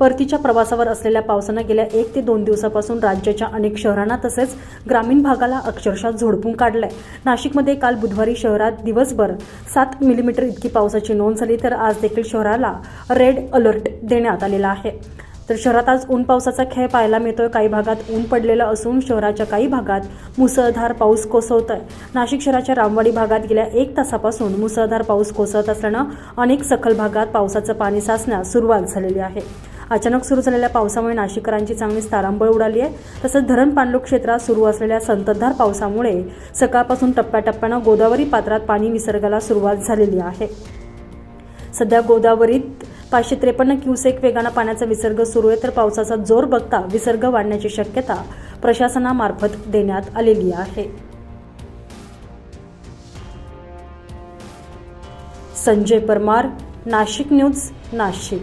परतीच्या प्रवासावर असलेल्या पावसानं गेल्या एक ते दोन दिवसापासून राज्याच्या अनेक शहरांना तसेच ग्रामीण भागाला अक्षरशः झोडपून काढलंय. नाशिकमध्ये काल बुधवारी शहरात दिवसभर सात मिलीमीटर इतकी पावसाची नोंद झाली तर आज देखील शहराला रेड अलर्ट देण्यात आलेला आहे. तर शहरात आज ऊन पावसाचा खेळ पाहायला मिळतोय. काही भागात ऊन पडलेलं असून शहराच्या काही भागात मुसळधार पाऊस कोसळतोय. नाशिक शहराच्या रामवाडी भागात गेल्या एक तासापासून मुसळधार पाऊस कोसळत असल्यानं अनेक सखल भागात पावसाचं पाणी साचण्यास सुरुवात झालेली आहे. अचानक सुरू झालेल्या पावसामुळे नाशिककरांची चांगलीच तारांबळ उडाली आहे. तसंच धरण पाणलोक क्षेत्रात सुरू असलेल्या संततधार पावसामुळे सकाळपासून टप्प्याटप्प्यानं गोदावरी पात्रात पाणी विसर्गाला सुरुवात झालेली आहे. सध्या गोदावरीत पाचशे त्रेपन्न क्युसेक वेगानं पाण्याचा विसर्ग सुरू आहे तर पावसाचा जोर बघता विसर्ग वाढण्याची शक्यता प्रशासनामार्फत देण्यात आलेली आहे. संजय परमार नाशिक न्यूज नाशिक.